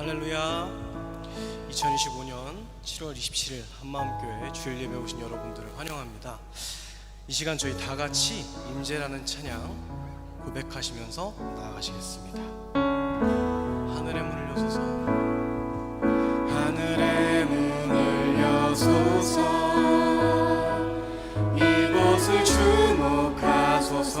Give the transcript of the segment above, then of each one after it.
할렐루야. 2025년 7월 27일 한마음교회 주일 예배 오신 여러분들을 환영합니다. 이 시간 저희 다 같이 임재라는 찬양 고백하시면서 나아가시겠습니다. 하늘의 문을 여소서. 하늘의 문을 여소서. 이곳을 주목하소서.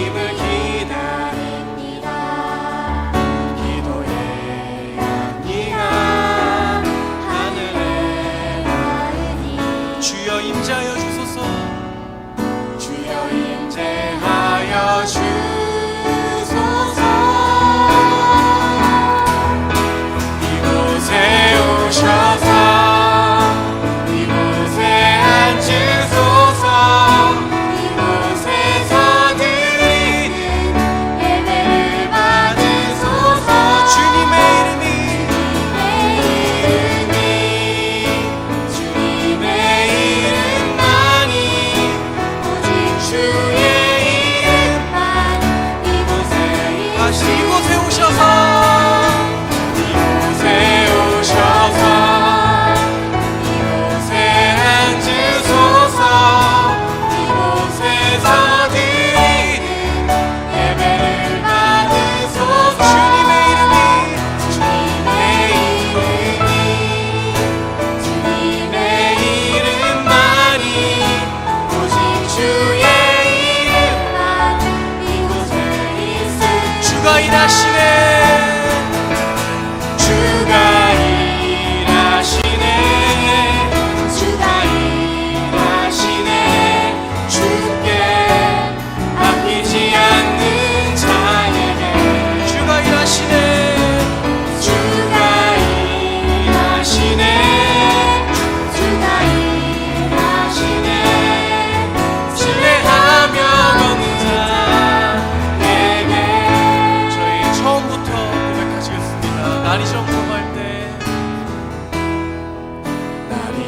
害なしね。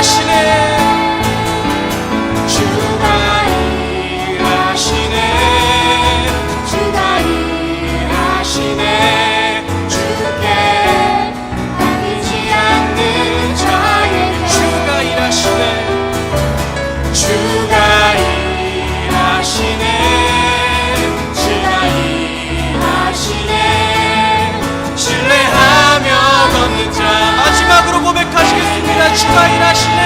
주 신뢰